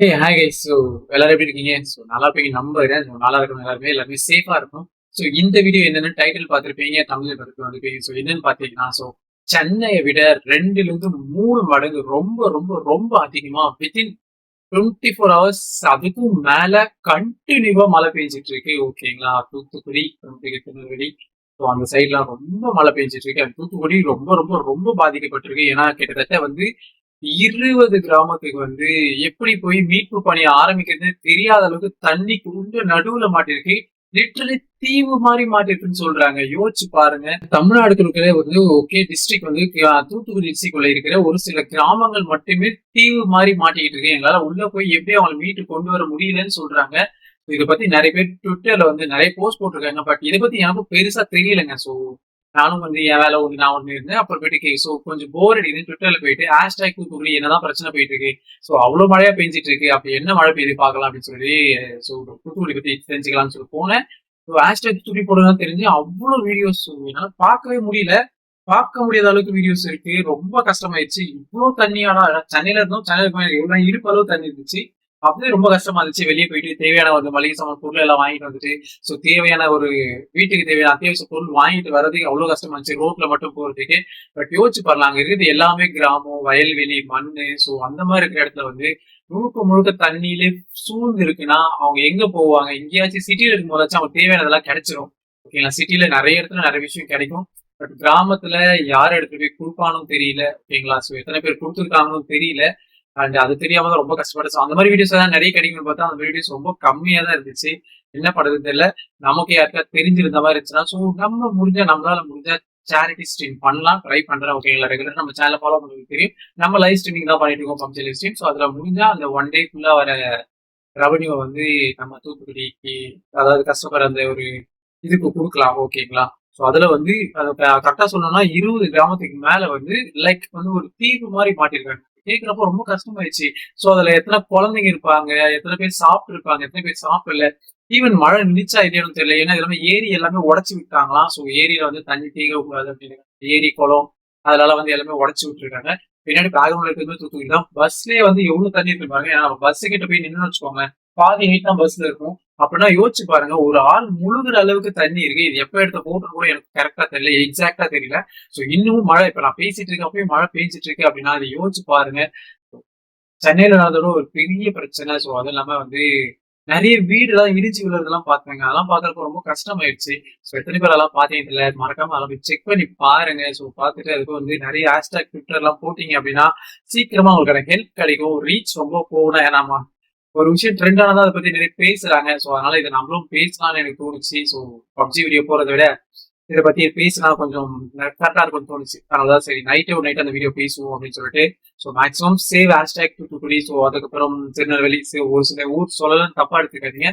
Hey hi guys so எல்லாரும் எப்படி இருக்கீங்க? ஸோ நல்லா இருப்பீங்க. நம்புறேன் ஸோ நல்லா இருக்கணும். எல்லாருமே எல்லாருமே சேஃபாக இருக்கும் ஸோ இந்த வீடியோ என்னென்ன டைட்டில் பார்த்துருப்பீங்க தமிழ் பார்த்து வந்திருப்பீங்க ஸோ என்னன்னு பார்த்தீங்கன்னா ஸோ சென்னையை விட ரெண்டுலேருந்து மூணு மடங்கு ரொம்ப ரொம்ப ரொம்ப அதிகமா வித்தின் டுவெண்ட்டி ஃபோர் ஹவர்ஸ் அதுக்கும் மேல கண்டினியூவா மழை பெஞ்சிட்டு இருக்கு. ஓகேங்களா தூத்துக்குடி தூத்துக்குடி திருநெல்வேலி. ஸோ அந்த சைட்லாம் ரொம்ப மழை பெஞ்சிட்டு இருக்கு. அந்த தூத்துக்குடி ரொம்ப ரொம்ப ரொம்ப பாதிக்கப்பட்டிருக்கு. ஏன்னா கிட்டத்தட்ட வந்து இருபது கிராமத்துக்கு வந்து எப்படி போய் மீட்பு பணியை ஆரம்பிக்கிறது தெரியாத அளவுக்கு தண்ணி குண்டு நடுவுல மாட்டிருக்கு. லிட்டரலி தீவு மாதிரி மாட்டிருக்குன்னு சொல்றாங்க. யோசிச்சு பாருங்க. தமிழ்நாடுகளுக்குள்ள வந்து ஓகே டிஸ்ட்ரிக்ட் வந்து தூத்துக்குடி டிஸ்ட்ரிக்ட்ல இருக்கிற ஒரு சில கிராமங்கள் மட்டுமே தீவு மாதிரி மாட்டிக்கிட்டு இருக்கு. எங்களால உள்ள போய் எப்படி அவங்களை மீட்டு கொண்டு வர முடியலன்னு சொல்றாங்க. இதை பத்தி நிறைய பேர் ட்விட்டர்ல வந்து நிறைய போஸ்ட் போட்டிருக்காங்க. பட் இதை பத்தி எனக்கும் பெருசா தெரியலங்க. சோ நானும் வந்து என் வேலை ஒன்று நான் ஒன்று இருந்தேன் அப்புறம் போயிட்டு ஸோ கொஞ்சம் போர் அடிக்குது. ட்விட்டர்ல போயிட்டு ஹேஷ்டாக் தூத்துக்குடி என்னதான் பிரச்சனை போயிட்டு இருக்கு ஸோ அவ்வளோ மழையா பெஞ்சிட்டு இருக்கு அப்படி என்ன மழை பெய்யுது பார்க்கலாம் அப்படின்னு சொல்லி ஸோ தூத்துக்குடி பத்தி தெரிஞ்சுக்கலாம்னு சொல்லி போனேன். ஸோ ஹேஷ்டாக் தூத்துக்குடி போடுறதுதான் தெரிஞ்சு அவ்வளோ வீடியோஸ் என்னால் பார்க்கவே முடியல. பார்க்க முடியாத அளவுக்கு வீடியோஸ் இருக்கு. ரொம்ப கஷ்டமாயிடுச்சு இவ்வளோ தண்ணியானா சென்னையில இருந்தோம். சென்னையில் எவ்வளோ இருப்பு அளவு தண்ணி இருந்துச்சு. அப்படியே ரொம்ப கஷ்டமா இருந்துச்சு. வெளியே போயிட்டு தேவையான ஒரு மளிகை சாமான் பொருள் எல்லாம் வாங்கிட்டு வந்துட்டு ஸோ தேவையான ஒரு வீட்டுக்கு தேவையான அத்தியாவசிய பொருள் வாங்கிட்டு வர்றதுக்கு அவ்வளவு கஷ்டமா இருந்துச்சு. ரோட்ல மட்டும் போறதுக்கு. பட் யோசிச்சு பாருங்க அங்க இருக்குது எல்லாமே கிராமம் வயல்வெளி மண்ணு ஸோ அந்த மாதிரி இருக்கிற இடத்துல வந்து முழுக்க முழுக்க தண்ணியிலே சூழ்ந்து இருக்குன்னா அவங்க எங்க போவாங்க? எங்கேயாச்சும் சிட்டியில இருக்கும் போதாச்சும் அவங்க தேவையானதெல்லாம் கிடைச்சிரும். ஓகேங்களா சிட்டியில நிறைய இடத்துல நிறைய விஷயம் கிடைக்கும். பட் கிராமத்துல யார் எடுத்துட்டு போய் கொடுப்பானும் தெரியல. ஓகேங்களா ஸோ எத்தனை பேர் கொடுத்துருக்காங்கன்னு தெரியல. அண்ட் அது தெரியாம தான் ரொம்ப கஷ்டப்பட்டு ஸோ அந்த மாதிரி வீடியோஸ் தான் நிறைய கிடைக்கும்னு பார்த்தா அந்த வீடியோஸ் ரொம்ப கம்மியா தான் இருந்துச்சு. என்ன பண்றது தெரியல. நமக்கு யாருக்கா தெரிஞ்சிருந்த மாதிரி இருந்துச்சுன்னா ஸோ நம்ம முடிஞ்ச நம்மளால முடிஞ்ச சேரிட்டி ஸ்ட்ரீம் பண்ணலாம் ட்ரை பண்றேன் ஓகேங்களா ரெகுலர் நம்ம சேனல் ஃபாலோ பண்ணுறது தெரியும். நம்ம லைவ் ஸ்ட்ரீமிங் தான் பண்ணிட்டு இருக்கோம் பப்ஜி லைவ் ஸ்ட்ரீம் ஸோ அதுல முடிஞ்சா அந்த ஒன் டே ஃபுல்லா வர ரெவன்யூ வந்து நம்ம தூத்துக்குடிக்கு அதாவது கஷ்டப்படுற அந்த ஒரு இதுக்கு கொடுக்கலாம் ஓகேங்களா ஸோ அதுல வந்து கரெக்டா சொல்லணும்னா இருபது கிராமத்துக்கு மேல வந்து லைக் வந்து ஒரு தீர்வு மாதிரி மாட்டிருக்காங்க. கேட்கிறப்ப ரொம்ப கஷ்டமாயிடுச்சு. ஸோ அதுல எத்தனை குழந்தைங்க இருப்பாங்க எத்தனை பேர் சாப்பிட்டு இருப்பாங்க எத்தனை பேர் சாப்பிடல. ஈவன் மழை நிச்சா இல்லையானு தெரியல. ஏன்னா எல்லாமே ஏரி எல்லாமே உடச்சி விட்டாங்களாம் ஸோ ஏரியில வந்து தண்ணி தீங்க கூடாது அப்படின்னு ஏரி குளம் அதனால வந்து எல்லாமே உடச்சி விட்டுருக்காங்க. பின்னாடி பேக்ரவுண்ட்ல இருக்கிறது தூத்துக்குடி தான். பஸ்லயே வந்து எவ்வளவு தண்ணி இருப்பாங்க ஏன்னா பஸ் கிட்ட போய் நின்னு வச்சுக்கோங்க பாதி ஹைட் தான் பஸ்ல இருக்கும். அப்படின்னா யோசிச்சு பாருங்க ஒரு ஆள் முழுகிற அளவுக்கு தண்ணி இருக்கு. இது எப்ப எடுத்த போட்டு கூட எனக்கு கரெக்டா தெரியல எக்ஸாக்டா தெரியல. சோ இன்னமும் மழை இப்ப நான் பேசிட்டு இருக்கேன் அப்பயும் மழை பெஞ்சிட்டு இருக்கு அப்படின்னா அதை யோசிச்சு பாருங்க. சென்னையில நடந்தோட ஒரு பெரிய பிரச்சனை. சோ அது இல்லாம வந்து நிறைய வீடு எல்லாம் இடிச்சு விழுறதெல்லாம் பாத்துங்க அதெல்லாம் பாக்குறப்ப ரொம்ப கஷ்டமாயிடுச்சு. ஸோ எத்தனை பேர் எல்லாம் பாத்தீங்க இல்ல மறக்காம அதெல்லாம் போய் செக் பண்ணி பாருங்க. ஸோ பார்த்துட்டு அதுக்கு வந்து நிறைய ஹேஷ்டாக் ட்விட்டர் எல்லாம் போட்டீங்க அப்படின்னா சீக்கிரமா உங்களுக்கு ஹெல்ப் கிடைக்கும். ரீச் ரொம்ப போகணும். ஏன்னாமா ஒரு விஷயம் ட்ரெண்ட் ஆனதா அதை பத்தி நிறைய பேசுறாங்க. ஸோ அதனால இதை நம்மளும் பேசலாம்னு எனக்கு தோணுச்சு. ஸோ பப்ஜி வீடியோ போறதை விட இதை பத்தி பேசினா கொஞ்சம் கரெக்டா இருக்கும்னு தோணுச்சு. அதனால சரி நைட்டே ஒரு நைட் அந்த வீடியோ பேசுவோம் அப்படின்னு சொல்லிட்டு. So maximum save hashtag Thoothukudi so அதுக்கப்புறம் திருநெல்வேலி ஒரு சில ஊர் சொல்லலாம் தப்பா எடுத்துக்காதீங்க.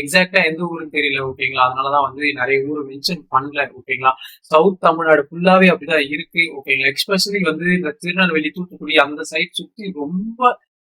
எக்ஸாக்டா எந்த ஊருன்னு தெரியல ஓகேங்களா? அதனாலதான் வந்து நிறைய ஊர் மென்ஷன் பண்ணல ஓகேங்களா? சவுத் தமிழ்நாடு ஃபுல்லாவே அப்படிதான் இருக்கு ஓகேங்களா? எக்ஸ்பெஷலி வந்து இந்த திருநெல்வேலி தூத்துக்குடி அந்த சைட் சுத்தி ரொம்ப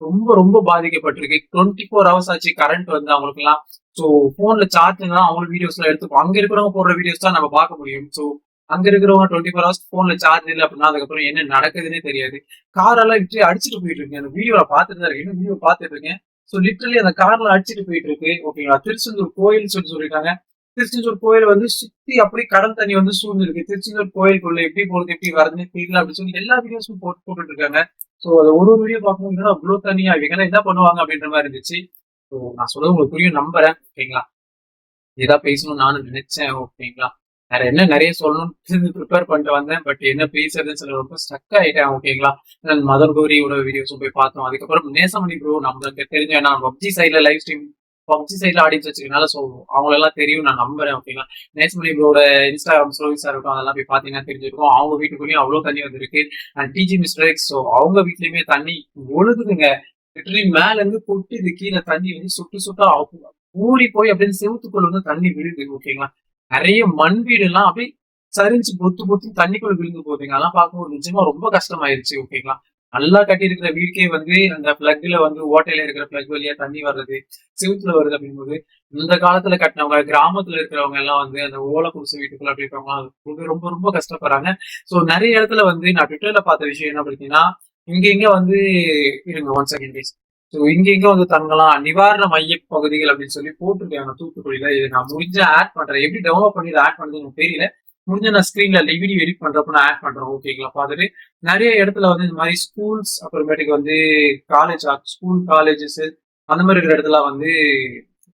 ரொம்ப ரொம்ப பாதிக்கப்பட்டிருக்கு. டுவெண்ட்டி ஃபோர் ஹவர்ஸ் ஆச்சு கரண்ட் வந்து அவங்களுக்கு எல்லாம் ஸோ போன்ல சார்ஜ் தான் அவங்க வீடியோஸ் எல்லாம் எடுத்துப்போம் அங்க இருக்கிறவங்க போடுற வீடியோஸ் தான் நம்ம பார்க்க முடியும். ஸோ அங்க இருக்கிறவங்க டுவெண்ட்டி ஃபோர் ஹவர்ஸ் போன்ல சார்ஜ் இல்லை அப்படின்னா அதுக்கப்புறம் என்ன நடக்குதுன்னே தெரியாது. கார் எல்லாம் விட்டு அடிச்சுட்டு போயிட்டு இருக்கேன் அந்த வீடியோல பார்த்துட்டு தான் இருக்கேன். வீடியோ பார்த்துட்டு இருக்கேன். ஸோ லிட்டரலி அந்த கார்ல அடிச்சுட்டு போயிட்டு இருக்கு ஓகேங்களா திருச்செந்தூர் கோயில் சொல்லி சொல்லியிருக்காங்க. திருச்செந்தூர் கோயில் வந்து சுத்தி அப்படியே கடல் தண்ணி வந்து சூழ்ந்துருக்கு. திருச்செந்தூர் கோயிலுக்குள்ள எப்படி போறது எப்படி வரதுன்னு தெரியல அப்படின்னு சொல்லி எல்லா வீடியோஸும் போட்டு போட்டுட்டு இருக்காங்க ஸோ அது ஒரு ஒரு வீடியோ பார்க்கும்போது அவ்வளோ தனியா இவங்க என்ன பண்ணுவாங்க அப்படின்ற மாதிரி இருந்துச்சு. ஸோ நான் சொல்றது உங்களுக்கு புரியும் நம்புறேன். ஓகேங்களா? இதான் பேசணும்னு நானும் நினைச்சேன். ஓகேங்களா? வேற என்ன நிறைய சொல்லணும்னு ப்ரிப்பேர் பண்ணிட்டு வந்தேன். பட் என்ன பேசுறதுன்னு சொல்ல ரொம்ப ஸ்டக் ஆயிட்டேன். ஓகேங்களா? நான் மதர் கோரியோட வீடியோஸும் போய் பார்த்தோம். அதுக்கப்புறம் நேசமணி ப்ரோ நம்மளுக்கு தெரிஞ்ச நான் பப்ஜி சைட்ல லைவ் ஸ்ட்ரீம் பப்ஜி சைட்ல ஆடியன்ஸ் வச்சிருக்கனால ஸோ அவங்களெல்லாம் தெரியும் நான் நம்புறேன் ஓகேங்களா நேசமணி ப்ரோட இன்ஸ்டாகிராம் ஸ்டோரிஸா இருக்கும் அதெல்லாம் போய் பாத்தீங்கன்னா தெரிஞ்சிருக்கும். அவங்க வீட்டுக்குள்ளேயும் அவ்வளவு தண்ணி வந்திருக்கு. அண்ட் டிஜி மிஸ்டேக்ஸ் ஸோ அவங்க வீட்லயுமே தண்ணி ஒழுகுதுங்க. லிட்டரலி மேல இருந்து கொட்டுது கீழே தண்ணி வந்து சுட்டு சுட்டா ஊறி போய் அப்படின்னு செவத்துக்குள்ள வந்து தண்ணி விழுது ஓகேங்களா நிறைய மண் வீடு எல்லாம் அப்படியே சரிஞ்சு பொத்து பொத்து தண்ணிக்குள்ள விழுந்து போகுதுங்க. அதெல்லாம் பார்க்கும்போது நிஜமா ரொம்ப கஷ்டமாயிருச்சு ஓகேங்களா நல்லா கட்டி இருக்கிற வீட்டுக்கே வந்து அந்த பிளக்ல வந்து ஓட்டையில இருக்கிற பிளக் வழியா தண்ணி வர்றது சிவத்துல வருது அப்படிங்கும்போது இந்த காலத்துல கட்டினவங்க கிராமத்துல இருக்கிறவங்க எல்லாம் வந்து அந்த ஓலை குடிசை வீட்டுக்குள்ள அப்படி இருக்கிறவங்க ரொம்ப ரொம்ப கஷ்டப்படுறாங்க. சோ நிறைய இடத்துல வந்து நான் ட்விட்டர்ல பார்த்த விஷயம் என்ன பார்த்தீங்கன்னா இங்க இங்க வந்து இருங்க ஒன் செகண்ட் டேஸ் ஸோ இங்க இங்க வந்து தங்கலாம் நிவாரண மைய பகுதிகள் அப்படின்னு சொல்லி போட்டிருக்காங்க தூத்துக்குடியில. இது நான் முடிஞ்ச ஆட் பண்றேன். எப்படி டெவலப் பண்ணி ஆட் பண்ணுறது எனக்கு தெரியல. முடிஞ்ச நான் ஸ்கிரீன்ல வீடியோ எடிட் பண்றப்ப நான் ஆட் பண்றேன். ஓகேங்களா பார்த்துட்டு நிறைய இடத்துல வந்து இந்த மாதிரி ஸ்கூல்ஸ் அப்புறமேட்டுக்கு வந்து காலேஜ் ஸ்கூல் காலேஜஸ் அந்த மாதிரி இருக்கிற இடத்துல வந்து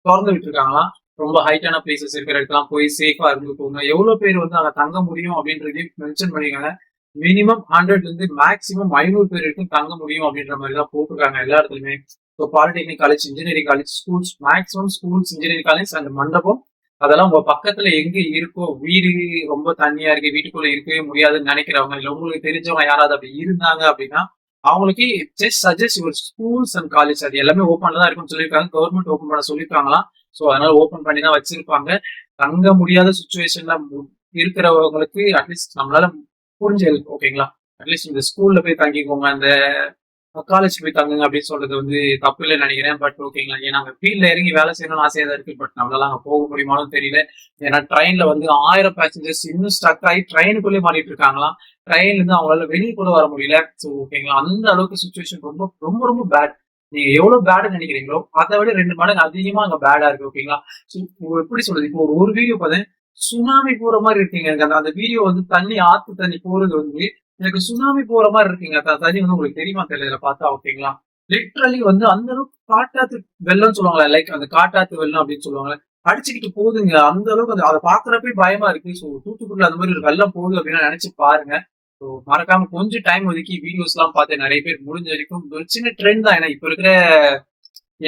திறந்து விட்டுருக்காங்களாம் ரொம்ப ஹைட்டான பிளேசஸ் இருக்கிற இடத்துலாம் போய் சேஃபா இருந்துக்கோங்க எவ்வளவு பேர் வந்து அங்கே தங்க முடியும் அப்படின்றதையும் மென்ஷன் பண்ணிருக்காங்க மினிமம் ஹண்ட்ரட்ல இருந்து மேக்ஸிமம் ஐநூறு பேர் வரைக்கும் தங்க முடியும் அப்படின்ற மாதிரி தான் போட்டிருக்காங்க எல்லா இடத்துலயுமே. So polytechnic college engineering college schools maximum schools engineering college அந்த மண்டபம் அதெல்லாம் உங்க பக்கத்துல எங்க இருக்கோ வீடு ரொம்ப தண்ணியா இருக்கு வீட்டுக்குள்ள இருக்கவே முடியாதுன்னு நினைக்கிறவங்க இல்ல உங்களுக்கு தெரிஞ்சவங்க யாராவது அப்படி இருந்தாங்க அப்படின்னா அவங்களுக்கு just suggest your schools and college அது எல்லாமே ஓப்பன்ல தான் இருக்கும்னு சொல்லியிருக்காங்க. கவர்மெண்ட் ஓப்பன் பண்ண சொல்லியிருக்காங்களாம். ஸோ அதனால ஓப்பன் பண்ணி தான் வச்சிருப்பாங்க. தங்க முடியாத சுச்சுவேஷன்ல இருக்கிறவங்களுக்கு அட்லீஸ்ட் நம்மளால புரிஞ்சு ஓகேங்களா அட்லீஸ்ட் இந்த ஸ்கூல்ல போய் தங்கிக்கோங்க. அந்த காலேஜ் போய் தங்குங்க அப்படின்னு சொல்றது வந்து தப்பு இல்லைன்னு நினைக்கிறேன். பட் ஓகேங்களா ஏன்னா அங்க ஃபீல்ட்ல இறங்கி வேலை செய்யணும்னு ஆசையா தான் இருக்கு. பட் நம்மளால அங்க போக முடியுமானு தெரியல. ஏன்னா ட்ரெயின்ல வந்து ஆயிரம் பேசஞ்சர்ஸ் இன்னும் ஸ்டக் ஆகி ட்ரெயினுக்குள்ளே மாறிட்டு இருக்காங்களாம். ட்ரெயின்ல இருந்து அவங்களால வெளியே கூட வர முடியல. ஸோ ஓகேங்களா அந்த அளவுக்கு சுச்சுவேஷன் ரொம்ப ரொம்ப ரொம்ப பேட் நீங்க எவ்வளவு பேடு நினைக்கிறீங்களோ அதை விட ரெண்டு மடங்கு அதிகமா அங்க பேடா இருக்கு ஓகேங்களா எப்படி சொல்றது? இப்போ ஒரு ஒரு வீடியோ பார்த்தேன். சுனாமி போற மாதிரி இருக்கீங்க. எனக்கு அந்த அந்த வீடியோ வந்து தண்ணி ஆத்து தண்ணி போறது வந்து எனக்கு சுனாமி போற மாதிரி இருக்குங்க. தண்ணி வந்து உங்களுக்கு தெரியுமா தெரியல. பார்த்தா ஓகேங்களா? லிட்ரலி வந்து அந்த அளவுக்கு காட்டாத்து வெள்ளம் சொல்லுவாங்களே லைக் அந்த காட்டாத்து வெள்ளம் அப்படின்னு சொல்லுவாங்களே அடிச்சுக்கிட்டு போகுதுங்க. அந்த அளவுக்கு அந்த அதை பாக்குறப்பே பயமா இருக்கு. ஸோ தூத்துக்குடியில் அந்த மாதிரி ஒரு வெள்ளம் போகுது அப்படின்னு நினைச்சு பாருங்க. ஸோ மறக்காம கொஞ்சம் டைம் ஒதுக்கி வீடியோஸ் எல்லாம் பார்த்து நிறைய பேர் முடிஞ்ச வரைக்கும் ஒரு சின்ன ட்ரெண்ட் தான். ஏன்னா இப்ப இருக்கிற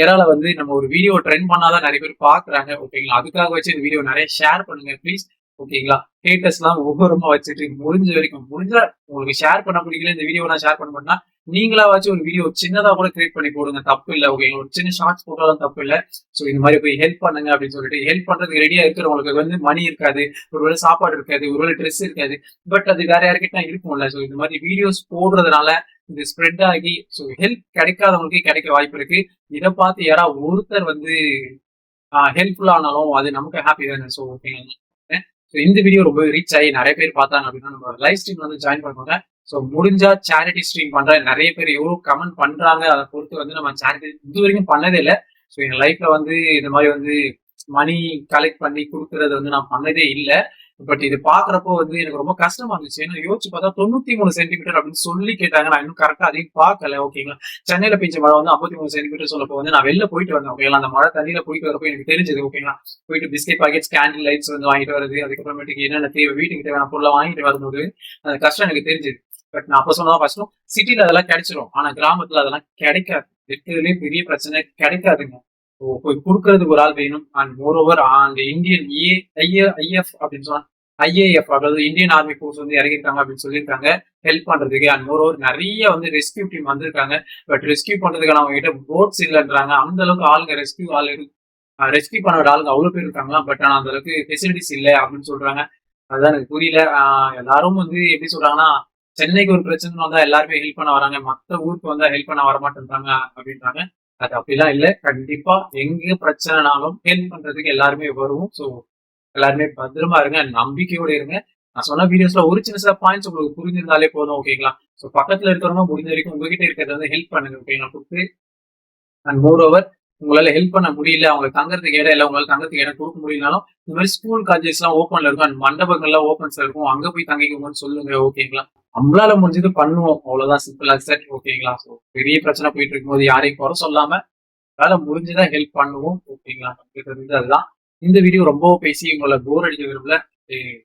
ஏரால வந்து நம்ம ஒரு வீடியோ ட்ரெண்ட் பண்ணாதான் நிறைய பேர் பாக்குறாங்க ஓகேங்களா? அதுக்காக வச்சு இந்த வீடியோ நிறைய ஷேர் பண்ணுங்க ப்ளீஸ் ஓகேங்களா? ஹேட்டர்ஸ் எல்லாம் ஒவ்வொருமா வச்சுட்டு முடிஞ்ச வரைக்கும் முடிஞ்ச உங்களுக்கு ஷேர் பண்ண முடியல இந்த வீடியோ நான் ஷேர் பண்ண பண்ணா நீங்களா வச்சு ஒரு வீடியோ சின்னதா கூட கிரியேட் பண்ணி போடுங்க. தப்பு இல்லை ஓகேங்களா ஒரு சின்ன ஷார்ட்ஸ் போட்டாலும் தப்பு இல்லை. ஸோ இந்த மாதிரி போய் ஹெல்ப் பண்ணுங்க அப்படின்னு சொல்லிட்டு ஹெல்ப் பண்றதுக்கு ரெடியா இருக்கிறவங்களுக்கு வந்து மணி இருக்காது ஒருவேளை சாப்பாடு இருக்காது ஒருவேளை ட்ரெஸ் இருக்காது. பட் அது வேற யாருக்கிட்ட இருக்கும்ல. ஸோ இந்த மாதிரி வீடியோஸ் போடுறதுனால இது ஸ்ப்ரெட் ஆகி ஸோ ஹெல்ப் கிடைக்காதவங்களுக்கு கிடைக்க வாய்ப்பு இருக்கு. இதை பார்த்து யாராவது ஒருத்தர் வந்து ஹெல்ப்ஃபுல் ஆனாலும் அது நமக்கு ஹாப்பி தானே. ஸோ ஓகேங்களா ஸோ இந்த வீடியோ ரொம்ப ரீச் ஆகி நிறைய பேர் பார்த்தாங்க அப்படின்னா நம்ம லைவ் ஸ்ட்ரீம் வந்து ஜாயின் பண்ணுவாங்க. ஸோ முடிஞ்சா சேரிட்டி ஸ்ட்ரீம் பண்ற நிறைய பேர் எவ்வளோ கமெண்ட் பண்றாங்க அதை பொறுத்து வந்து நம்ம சேரிட்டி இது வரைக்கும் பண்ணதே இல்லை. ஸோ என் லைஃப்ல வந்து இந்த மாதிரி வந்து மணி கலெக்ட் பண்ணி கொடுக்கறது வந்து நான் பண்ணதே இல்லை. பட் இது பாக்குறப்போ வந்து எனக்கு ரொம்ப கஷ்டமா இருந்துச்சு. ஏன்னா யோசிச்சு பார்த்தா தொண்ணூத்தி மூணு சென்டிமீட்டர் அப்படின்னு சொல்லி கேட்டாங்க. நான் இன்னும் கரெக்டா அதையும் பார்க்கல. ஓகேங்களா சென்னையில பெஞ்ச மழை வந்து ஐம்பத்தி மூணு சென்டிமீட்டர் சொல்லப்போ வந்து நான் வெளில போயிட்டு வந்தேன். ஓகேங்களா அந்த மழை தண்ணியில போயிட்டு வரப்போ எனக்கு தெரிஞ்சது ஓகேங்களா போயிட்டு பிஸ்கெட் பாக்கெட்ஸ் கேண்டில் லைட்ஸ் வந்து வாங்கிட்டு வருது அதுக்கப்புறமேட்டுக்கு என்னென்ன தேவை வீட்டுக்கு தேவையான பொருளை வாங்கிட்டு வரும்போது அந்த கஷ்டம் எனக்கு தெரிஞ்சது. பட் நான் அப்போ சொன்னதான் கஷ்டம் சிட்டில அதெல்லாம் கிடைச்சிரும். ஆனா கிராமத்துல அதெல்லாம் கிடைக்காது. இருக்கிறதுலயே பெரிய பிரச்சனை கிடைக்காதுங்க. போய் கொடுக்கறதுக்கு ஒரு ஆள் வேணும். அண்ட் மோர் ஓவர் அந்த இந்தியன் ஏ ஐஏ ஐஎஃப் அப்படின்னு சொன்னா ஐஏஎஃப் அதாவது இந்தியன் ஆர்மி ஃபோர்ஸ் வந்து இறங்கியிருக்காங்க அப்படின்னு சொல்லியிருக்காங்க. ஹெல்ப் பண்றதுக்கு அண்ட் மோர் ஓவர் நிறைய வந்து ரெஸ்கியூ டீம் வந்திருக்காங்க. பட் ரெஸ்கியூ பண்றதுக்கான அவங்க கிட்ட போட்ஸ் இல்லைன்றாங்க. அந்த அளவுக்கு ஆளுங்க ரெஸ்கியூ ஆள் ரெஸ்கியூ பண்ண ஆளுங்க அவ்வளோ பேர் இருக்காங்களா? பட் ஆனால் அந்த அளவுக்கு ஃபெசிலிட்டிஸ் இல்லை அப்படின்னு சொல்றாங்க. அதுதான் எனக்கு புரியல. எல்லாரும் வந்து எப்படி சொல்றாங்கன்னா சென்னைக்கு ஒரு பிரச்சனை வந்தா எல்லாருமே ஹெல்ப் பண்ண வராங்க. மற்ற ஊருக்கு வந்தா ஹெல்ப் பண்ண வரமாட்டேன்றாங்க அப்படின்றாங்க. அது அப்படிலாம் இல்லை. கண்டிப்பா எங்க பிரச்சனைனாலும் ஹெல்ப் பண்றதுக்கு எல்லாருமே வருவோம். ஸோ எல்லாருமே பத்திரமா இருங்க நம்பிக்கையோட இருங்க. நான் சொன்ன வீடியோஸ்ல ஒரு சின்ன சில பாயிண்ட்ஸ் உங்களுக்கு புரிஞ்சிருந்தாலே போதும் ஓகேங்களா ஸோ பக்கத்துல இருக்கிறவங்க முடிஞ்ச வரைக்கும் உங்ககிட்ட இருக்கிறத வந்து ஹெல்ப் பண்ணுங்க ஓகேங்களா கொடுத்து அண்ட் மோர் ஓவர் உங்களால ஹெல்ப் பண்ண முடியல அவங்களுக்கு தங்கறதுக்கு இடம் இல்லை உங்களால தங்கறதுக்கு இடம் கொடுக்க முடியலனாலும் இந்த மாதிரி ஸ்கூல் காலேஜஸ் எல்லாம் ஓப்பன்ல இருக்கும் அண்ட் மண்டபங்கள்லாம் ஓப்பன்ஸ்ல இருக்கும் அங்க போய் தங்கிக்கோங்கன்னு சொல்லுங்க ஓகேங்களா நம்மளால முடிஞ்சது பண்ணுவோம் அவ்வளவுதான் சிம்பிளா செட் ஓகேங்களா ஸோ பெரிய பிரச்சனை போயிட்டு இருக்கும்போது யாரையும் குறை சொல்லாம வேலை முடிஞ்சுதான் ஹெல்ப் பண்ணுவோம் ஓகேங்களா அதுதான். இந்த வீடியோ ரொம்ப பேசி உங்களை போர் அடிக்க விரும்பல.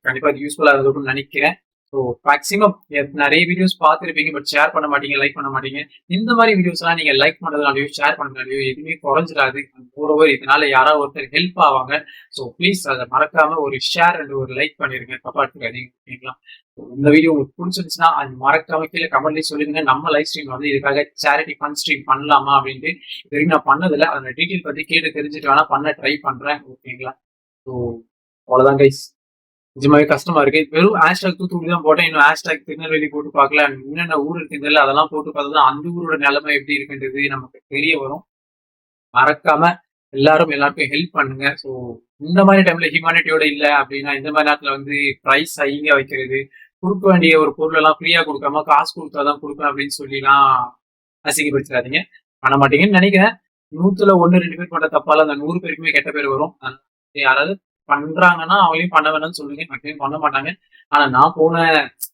கண்டிப்பா அது யூஸ்ஃபுல்லா இருக்கும்னு நினைக்கிறேன். ஸோ மேக்ஸிமம் நிறைய வீடியோஸ் பார்த்துருப்பீங்க பட் ஷேர் பண்ண மாட்டீங்க லைக் பண்ண மாட்டீங்க. இந்த மாதிரி வீடியோஸ்லாம் நீங்கள் லைக் பண்ணுறதுனாலையோ ஷேர் பண்ணுறதுனாலையோ எதுவுமே குறைஞ்சிடாது. ஓரோவர் இதனால யாராவது ஒருத்தர் ஹெல்ப் ஆவாங்க. ஸோ ப்ளீஸ் அதை மறக்காம ஒரு ஷேர் அண்ட் ஒரு லைக் பண்ணிருங்க. தப்பா ஓகேங்களா? இந்த வீடியோ உங்களுக்கு பிடிச்சிருந்துச்சுன்னா அது மறக்காம கீழே கமெண்ட்லேயே சொல்லிருங்க நம்ம லைவ் ஸ்ட்ரீம் வந்து இதுக்காக சேரிட்டி ஃபண்ட் ஸ்ட்ரீம் பண்ணலாமா அப்படின்ட்டு. இது வரைக்கும் நான் பண்ணதில்லை. அதோட டீட்டெயில் பற்றி கேட்டு தெரிஞ்சுட்டு வேணா பண்ண ட்ரை பண்ணுறேன் ஓகேங்களா? ஸோ அவ்வளோதான் கைஸ் நிஜமாவே கஷ்டமா இருக்கு. வெறும் ஹேஷ்டாக் தூத்துக்குடி தான் போட்டேன். இன்னும் ஹேஷ்டாக் திருநெல்வேலி போட்டு பார்க்கல. என்னென்ன ஊர் இருக்குன்றதுல அதெல்லாம் போட்டு பார்த்தா அந்த ஊரோட நிலைமை எப்படி இருக்குன்றது நமக்கு தெரிய வரும். மறக்காம எல்லாரும் எல்லாருக்கும் ஹெல்ப் பண்ணுங்க. ஸோ இந்த மாதிரி டைம்ல ஹியூமானிட்டியோட இல்லை அப்படின்னா இந்த மாதிரி நேரத்துல வந்து ப்ரைஸ் ஹைங்க வைக்கிறது கொடுக்க வேண்டிய ஒரு பொருள் எல்லாம் ஃப்ரீயா கொடுக்காம காசு கொடுத்தாதான் கொடுப்பேன் அப்படின்னு சொல்லிலாம் அசிங்கப்படுத்தாதீங்க பண்ண மாட்டீங்கன்னு நினைக்கிறேன். நூத்துல ஒன்னு ரெண்டு பேர் பண்ற தப்பால அந்த நூறு பேருக்குமே கெட்ட பேர் வரும். யாராவது பண்றாங்கன்னா அவங்களையும் பண்ண வேணும்னு சொல்லுங்க மேக்ஸிமம் பண்ண மாட்டாங்க. ஆனா நான் போன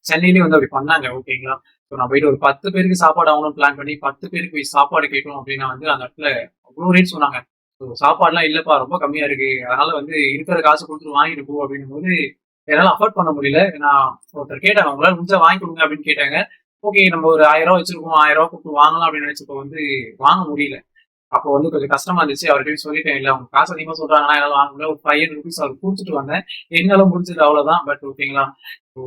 சென்னையிலேயே வந்து அப்படி பண்ணாங்க. ஓகேங்களா? ஸோ நான் போயிட்டு ஒரு பத்து பேருக்கு சாப்பாடு அவங்களும் பிளான் பண்ணி பத்து பேருக்கு போய் சாப்பாடு கேட்டோம் அப்படின்னா வந்து அந்த இடத்துல அவ்வளோ ரேட் சொன்னாங்க. ஸோ சாப்பாடுலாம் இல்லப்பா ரொம்ப கம்மியா இருக்கு. அதனால வந்து இருக்கிற காசு கொடுத்துட்டு வாங்கிட்டு போ அப்படின்னும் போது என்னால அஃபோர்ட் பண்ண முடியல. நான் ஒருத்தர் கேட்டாங்க உங்களால் முடிஞ்சா வாங்கி கொடுங்க அப்படின்னு கேட்டாங்க. ஓகே நம்ம ஒரு ஆயிரம் ரூபா வச்சிருக்கோம் ஆயிரம் ரூபா கொடுத்து வாங்கலாம் அப்படின்னு நினைச்சப்போ வந்து வாங்க முடியல. அப்போ வந்து கொஞ்சம் கஷ்டமா இருந்துச்சு. அவர்கிட்ட சொல்லிட்டேன் இல்ல அவங்க காசு அதிகமா சொல்றாங்கன்னா என்னால வாங்க முடியல ஒரு ஃபைவ் ஹண்ட்ரட் ருபீஸ் அவர் கொடுத்துட்டு வந்தேன். என்னால முடிஞ்சது அவ்வளவுதான் பட் ஓகேங்களா ஸோ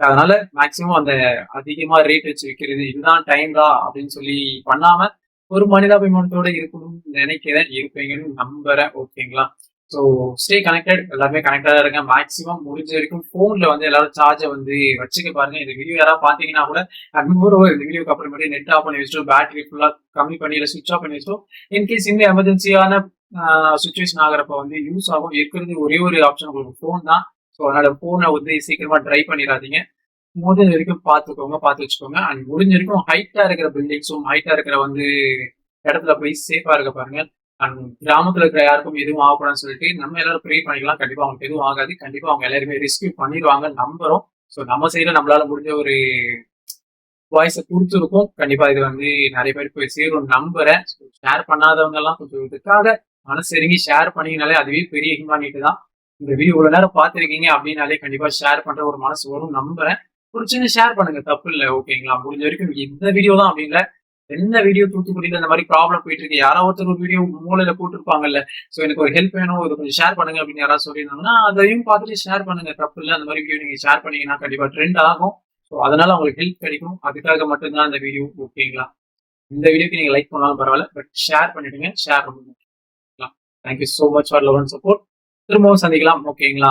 அதனால மேக்சிமம் அந்த அதிகமா ரேட் வச்சு விற்கிறது இதுதான் டைம்டா அப்படின்னு சொல்லி பண்ணாம ஒரு மனிதாபிமானத்தோட இருக்கணும்னு நினைக்கிறேன். இருப்பீங்கன்னு நம்புறேன். ஓகேங்களா ஸோ ஸ்டே கனெக்டட் எல்லாருமே கனெக்டாக இருங்க. மேக்ஸிமம் முடிஞ்ச வரைக்கும் ஃபோனில் வந்து எல்லாரும் சார்ஜை வந்து வச்சுக்க பாருங்க. இந்த வீடியோ யாராவது பார்த்தீங்கன்னா கூட அன்பூர்வ இந்த வீடியோக்கு அப்புறமேட்டு நெட் ஆஃப் பண்ணி வச்சிட்டோம் பேட்டரி ஃபுல்லாக கம்மி பண்ணி இல்லை சுவிச் ஆஃப் பண்ணி வச்சிட்டோம் இன்கேஸ் இந்த எமர்ஜென்சியான சுச்சுவேஷன் ஆகிறப்ப வந்து யூஸ் ஆகும். இருக்கிறது ஒரே ஒரு ஆப்ஷன் உங்களுக்கு ஃபோன் தான். ஸோ அதனால ஃபோனை வந்து சீக்கிரமாக ட்ரை பண்ணிடாதீங்க. முடிஞ்ச வரைக்கும் பார்த்துக்கோங்க பார்த்து வச்சுக்கோங்க. அண்ட் முடிஞ்ச வரைக்கும் ஹைட்டாக இருக்கிற பில்டிங்ஸும் ஹைட்டாக இருக்கிற வந்து இடத்துல போய் சேஃபாக இருக்க பாருங்க. அண்ட் கிராமத்துல இருக்கிற யாருக்கும் எதுவும் ஆகக்கூடாதுன்னு சொல்லிட்டு நம்ம எல்லாரும் ப்ரே பண்ணிக்கலாம். கண்டிப்பா அவங்களுக்கு எதுவும் ஆகாது. கண்டிப்பா அவங்க எல்லாருமே ரெஸ்கியூ பண்ணிடுவாங்க நம்புறோம். ஸோ நம்ம சைடுல நம்மளால முடிஞ்ச ஒரு வாய்ஸை கொடுத்துருக்கோம். கண்டிப்பா இது வந்து நிறைய பேர் போய் சேரும் நம்புறேன். ஷேர் பண்ணாதவங்க எல்லாம் கொஞ்சம் இதுக்காக மனசு இறங்கி ஷேர் பண்ணீங்கனாலே அதுவே பெரிய ஹிமானிட்டு தான் இந்த வீடியோ இவ்வளவு நேரம் பார்த்துருக்கீங்க அப்படின்னாலே கண்டிப்பா ஷேர் பண்ற ஒரு மனசு வரும் நம்புறேன். ஒரு சின்ன ஷேர் பண்ணுங்க. தப்பு இல்லை. ஓகேங்களா? முடிஞ்ச வரைக்கும் இந்த வீடியோ தான் அப்படின்ல என்ன வீடியோ தூத்துக்குடியில இந்த மாதிரி ப்ராப்ளம் போயிட்டு இருக்கு யாராவது ஒருத்தர் ஒரு வீடியோ மூலையில போட்டுருப்பாங்கல்ல. சோ எனக்கு ஒரு ஹெல்ப் வேணும். இது கொஞ்சம் ஷேர் பண்ணுங்க அப்படின்னு யாராவது சொல்லியிருந்தாங்கன்னா அதையும் பார்த்துட்டு ஷேர் பண்ணுங்க. தப்பு இல்லை. அந்த மாதிரி வீடியோ நீங்க ஷேர் பண்ணீங்கன்னா கண்டிப்பா ட்ரெண்ட் ஆகும். ஸோ அதனால உங்களுக்கு ஹெல்ப் கிடைக்கும். அதுக்காக மட்டும்தான் அந்த வீடியோ ஓகேங்களா இந்த வீடியோக்கு நீங்க லைக் பண்ணாலும் பரவாயில்ல. பட் ஷேர் பண்ணிடுங்க. ஷேர் பண்ணுங்க thank you so much for love and support திரும்பவும் சந்திக்கலாம். ஓகேங்களா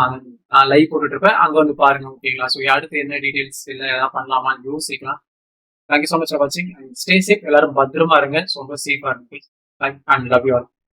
நான் லைவ் போட்டுட்டு இருப்பேன். அங்க வந்து பாருங்க. ஓகேங்களா ஸோ அடுத்து என்ன டீடைல்ஸ் இல்லை எதாவது பண்ணலாமான்னு யோசிக்கலாம். Thank you so much for வாட்சிங் அண்ட் ஸ்டே சேஃப் எல்லாரும் பத்திரமா இருங்க ரொம்ப சேஃபா இருக்கு அண்ட் லவ் யூ ஆல்